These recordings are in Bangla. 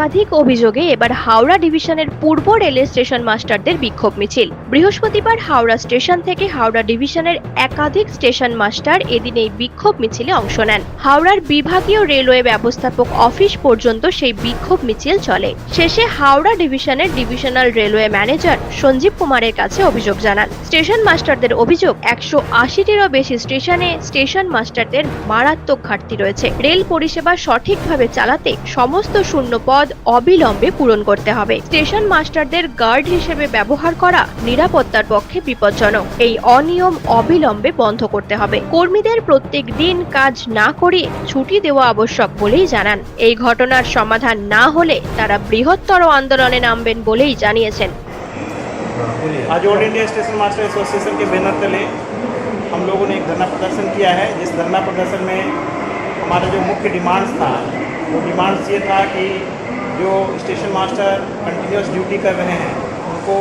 একাধিক অভিযোগে এবার হাওড়া ডিভিশনের পূর্ব রেলের স্টেশন মাস্টারদের বিক্ষোভ মিছিল। বৃহস্পতিবার হাওড়া স্টেশন থেকে হাওড়া ডিভিশনের একাধিক স্টেশন মাস্টার এদিন এই বিক্ষোভ মিছিলে অংশ নেন। হাওড়ার বিভাগীয় রেলওয়ে ব্যবস্থাপক অফিস পর্যন্ত সেই বিক্ষোভ মিছিল চলে। শেষে হাওড়া ডিভিশনের ডিভিশনাল রেলওয়ে ম্যানেজার সঞ্জীব কুমারের কাছে অভিযোগ জানান। স্টেশন মাস্টারদের অভিযোগ, একশো আশিটিরও বেশি স্টেশনে স্টেশন মাস্টারদের মারাত্মক ঘাটতি রয়েছে। রেল পরিষেবা সঠিকভাবে চালাতে সমস্ত শূন্য পদ অবিলম্বে পূরণ করতে হবে স্টেশন মাস্টারদের গার্ড হিসেবে ব্যবহার করা নিরাপত্তার পক্ষে বিপজ্জনক এই অনিয়ম অবিলম্বে বন্ধ করতে হবে কর্মীদের প্রত্যেক দিন কাজ না করিয়ে ছুটি দেওয়া আবশ্যক বলেই জানান এই ঘটনার সমাধান না হলে তারা বৃহত্তর আন্দোলনে নামবেন বলেই জানিয়েছেন आज all India station master association के बैनर तले हम लोगों ने एक धरना प्रदर्शन किया है जिस धरना प्रदर्शन में हमारा जो मुख्य डिमांड्स था वो डिमांड्स ये था कि जो स्टेशन मास्टर कंटिन्यूस ड्यूटी कर रहे हैं, उनको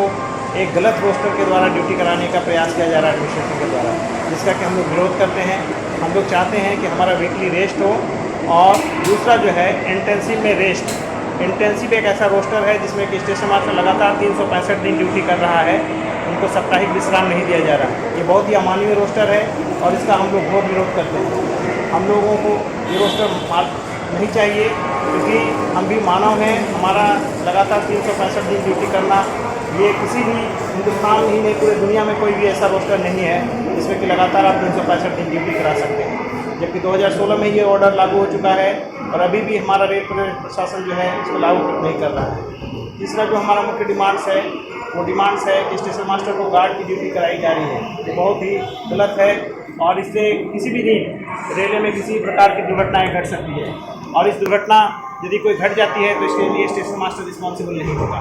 एक गलत रोस्टर के द्वारा ड्यूटी कराने का प्रयास किया जा रहा है एडमिनिस्ट्रेशन के द्वारा, जिसका कि हम लोग विरोध करते हैं। हम लोग चाहते हैं कि हमारा वीकली रेस्ट हो और दूसरा जो है इंटेंसिव में रेस्ट इंटेंसिव एक ऐसा रोस्टर है जिसमें कि स्टेशन मास्टर लगातार तीन सौ पैंसठ दिन ड्यूटी कर रहा है। उनको साप्ताहिक विश्राम नहीं दिया जा रहा। ये बहुत ही अमानवीय रोस्टर है और इसका हम लोग घोर विरोध करते हैं। हम लोगों को ये रोस्टर नहीं चाहिए, क्योंकि हम भी मानव हैं, हमारा लगातार तीन सौ पैंसठ दिन ड्यूटी करना, ये किसी भी हिंदुस्तान ही नहीं, पूरे दुनिया में कोई भी ऐसा रोस्टर नहीं है, जिसमें कि लगातार आप तीन सौ पैंसठ दिन ड्यूटी करा सकते हैं। जबकि 2016 में ये ऑर्डर लागू हो चुका है, और अभी भी हमारा रेल प्रशासन जो है, इसको लागू नहीं कर रहा है। तीसरा जो हमारा मुख्य डिमांड्स है, वो डिमांड्स है कि स्टेशन मास्टर को गार्ड की ड्यूटी कराई जा रही है। ये बहुत ही गलत है, और इससे किसी भी दिन रेलवे में किसी प्रकार की दुर्घटनाएँ घट सकती है। और इस दुर्घटना यदि कोई घट जाती है तो इसके लिए स्टेशन मास्टर रिस्पॉन्सिबल नहीं होगा।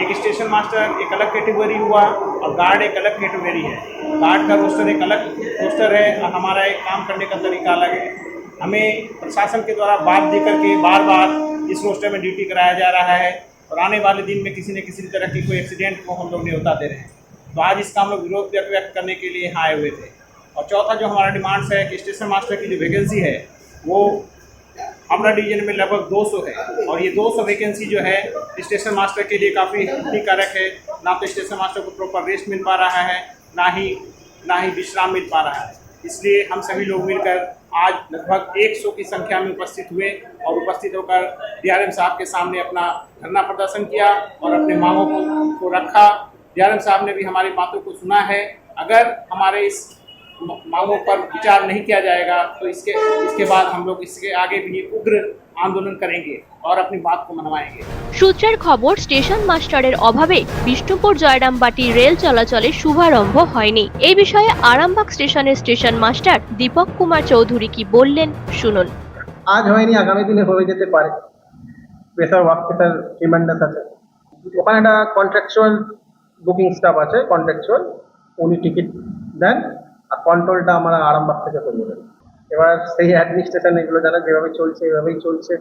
एक स्टेशन मास्टर एक अलग कैटेगरी हुआ और गार्ड एक अलग कैटेगरी है। गार्ड का रोस्टर एक अलग रोस्टर है और हमारा एक काम करने का तरीका अलग है। हमें प्रशासन के द्वारा बात दे करके बार बार इस रोस्टर में ड्यूटी कराया जा रहा है और आने वाले दिन में किसी न किसी तरह की कोई एक्सीडेंट को हम लोग न्योता दे रहे। हैं तो आज इसका हम लोग विरोध व्यक्त करने के लिए यहाँ आए हुए थे। और चौथा जो हमारा डिमांड्स है कि स्टेशन मास्टर की जो वैकेंसी है, वो हावड़ा डिवीज़न में लगभग 200 है। और ये 200 वैकेंसी जो है स्टेशन मास्टर के लिए काफ़ी हानिकारक है। ना तो स्टेशन मास्टर को प्रॉपर रेस्ट मिल पा रहा है ना ही ना ही विश्राम मिल पा रहा है। इसलिए हम सभी लोग मिलकर आज लगभग 100 की संख्या में उपस्थित हुए और उपस्थित होकर डीआरएम साहब के सामने अपना धरना प्रदर्शन किया और अपने मांगों को, रखा। डीआरएम साहब ने भी हमारी बातों को सुना है। अगर हमारे इस मांगों पर विचार नहीं किया जाएगा तो इसके इसके बाद हम लोग इसके आगे भी उग्र आंदोलन करेंगे और अपनी बात को मनवाएंगे সূত্রের খবর স্টেশন মাস্টারের অভাবে বিষ্ণুপুর জয়রামবাটি রেল চলাচলের শুভারম্ভ হয়নি এই বিষয়ে আরামবাগ স্টেশনের স্টেশন মাস্টার দীপক কুমার চৌধুরী কি বললেন শুনুন আজ হয়নি আগামী দিনে হয়ে যেতে পারে প্রেসার ওয়ার্ক প্রেসার ট্রিমেন্ডাস আছে ওখানে একটা কন্ট্রাকচুয়াল বুকিং স্টাফ আছে কন্ট্রাকচুয়াল উনি টিকিট দেন আর কন্ট্রোলটা আমরা আরামবাগ থেকে দেন এবার সেই অ্যাডমিনিস্ট্রেশন এগুলো যারা যেভাবে চলছে, এভাবেই চলছে,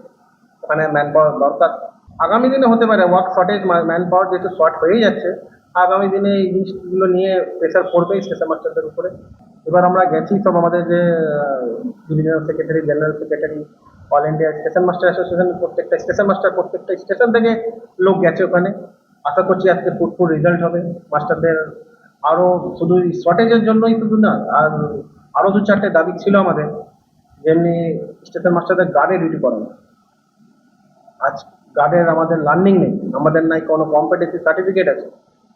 ওখানে ম্যান পাওয়ার দরকার। আগামী দিনে হতে পারে ওয়ার্ক শর্টেজ ম্যান পাওয়ার যেহেতু শর্ট হয়েই যাচ্ছে, আগামী দিনে এই জিনিসগুলো নিয়ে প্রেশার পড়বেই স্টেশন মাস্টারদের উপরে। এবার আমরা গেছি সব আমাদের যে divisional secretary general secretary all India station master association প্রত্যেকটা স্টেশন মাস্টার প্রত্যেকটা স্টেশন থেকে লোক গেছে ওখানে। আশা করছি আজকে ফুটফুল রেজাল্ট হবে মাস্টারদের আরও শুধু শর্টেজের জন্যই শুধু না, আর আরও দু চারটে দাবি ছিল আমাদের, যেমনি স্টেশন মাস্টারদের গার্ডে ডিউটি করানো। আজ গার্ডের আমাদের লার্নিং নেই, আমাদের নাই কোনো কম্পিটিটিভ সার্টিফিকেট আছে।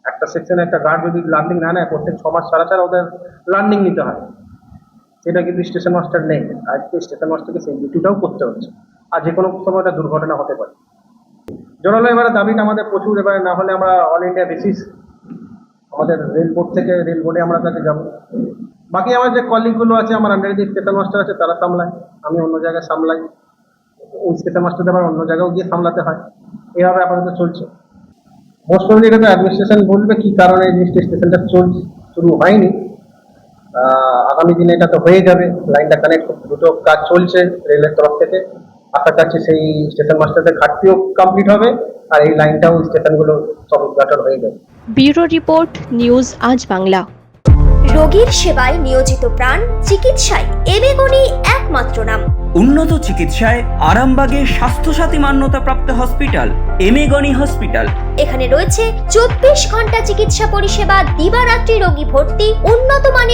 একটা সেকশনে একটা গার্ড যদি লার্নিং না নেয়, প্রত্যেক ছ মাস ছাড়া ছাড়া ওদের লার্নিং নিতে হয়। সেটা কিন্তু স্টেশন মাস্টার নেই, আজকে স্টেশন মাস্টারকে সেই ডিউটিটাও করতে হচ্ছে। আর যে কোনো সময় একটা দুর্ঘটনা হতে পারে। জোরালো এবারে দাবিটা আমাদের প্রচুর, এবারে না হলে আমরা অল ইন্ডিয়া বেসিস আমাদের রেল বোর্ড থেকে রেল বোর্ডে আমরা কাছে যাব। বাকি আমার যে কলিগগুলো আছে, আমার আন্ডারে যে স্টেশন মাস্টার আছে, তারা সামলায়। আমি অন্য জায়গায় সামলাই। ওই স্টেশন মাস্টারদের আবার অন্য জায়গাও গিয়ে সামলাতে হয়। এভাবে আপাতত চলছে। মোস্ট প্রবলি এটা তো অ্যাডমিনিস্ট্রেশন বলবে কি কারণে এই জিনিসটা স্টেশনটা চলছে, শুরু হয়নি। আগামী দিনে এটা তো হয়ে যাবে। লাইনটা কানেক্ট দ্রুত কাজ চলছে রেলের তরফ থেকে। আশা করছি সেই স্টেশন মাস্টারদের ঘাটতিও কমপ্লিট হবে আর এই লাইনটাও স্টেশনগুলো সব উদ্ঘাটন হয়ে যাবে। ব্যুরো রিপোর্ট নিউজ আজ বাংলা। রোগীর সেবায় নিয়োজিত প্রাণ চিকিৎসায় এবেগুনি একমাত্র নাম। উন্নত চিকিৎসায় আরামবাগে স্বাস্থ্যসাথী মান্যতাপ্রাপ্ত হসপিটাল এমেগনি হসপিটাল। এখানে রয়েছে চব্বিশ ঘণ্টা চিকিৎসা পরিষেবা দিবারাত্রি রোগী ভর্তি উন্নত মানের